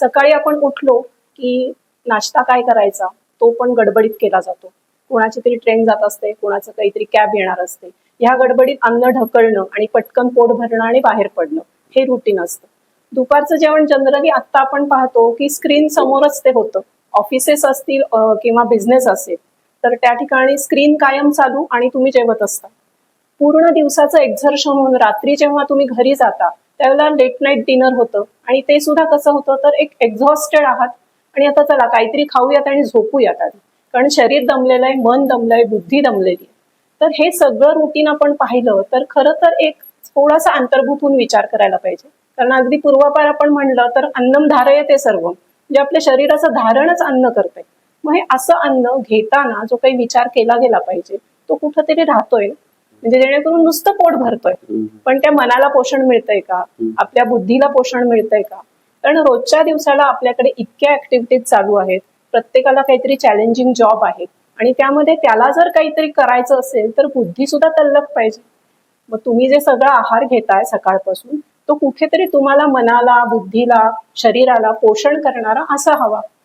सकाळी आपण उठलो की नाश्ता काय करायचा तो पण गडबडीत केला जातो. कोणाची तरी ट्रेन जात असते कोणाचं काहीतरी कॅब येणार असते. ह्या गडबडीत अन्न ढकलणं आणि पटकन पोट भरणं आणि बाहेर पडणं हे रुटीन असतं. दुपारचं जेवण जनरली आत्ता आपण पाहतो की स्क्रीन समोरच ते होतं. ऑफिसेस असतील किंवा बिझनेस असेल तर त्या ठिकाणी स्क्रीन कायम चालू आणि तुम्ही जेवत असता. पूर्ण दिवसाचं एक्झर्शन होऊन रात्री जेव्हा तुम्ही घरी जाता त्यावेळेला लेट नाईट डिनर होतं. आणि ते सुद्धा कसं होतं तर एक एक्झॉस्टेड आहात. आणि आता चला काहीतरी खाऊयात आणि झोपूयात आधी. कारण शरीर दमलेलं आहे मन दमलंय बुद्धी दमलेली तर हे सगळं रुटीन आपण पाहिलं तर खरं तर एक थोडासा अंतर्भूत होऊन विचार करायला पाहिजे. कारण अगदी पूर्वापार आपण म्हणलं तर अन्नम धारय ते सर्व. म्हणजे आपल्या शरीराचं धारणच अन्न करतंय. मग हे असं अन्न घेताना जो काही विचार केला गेला पाहिजे तो कुठंतरी राहतोय म्हणजे जेणेकरून नुसतं पोट भरतोय. पण त्या मनाला पोषण मिळतंय का? आपल्या बुद्धीला पोषण मिळतंय का? कारण रोजच्या दिवसाला आपल्याकडे इतक्या ऍक्टिव्हिटीज चालू आहेत. प्रत्येकाला काहीतरी चॅलेंजिंग जॉब आहे आणि त्यामध्ये त्याला जर काहीतरी करायचं असेल तर बुद्धी सुद्धा तल्लक पाहिजे. मग तुम्ही जे सगळा आहार घेताय सकाळपासून तो कुठेतरी तुम्हाला मनाला बुद्धीला शरीराला पोषण करणारा असा हवा.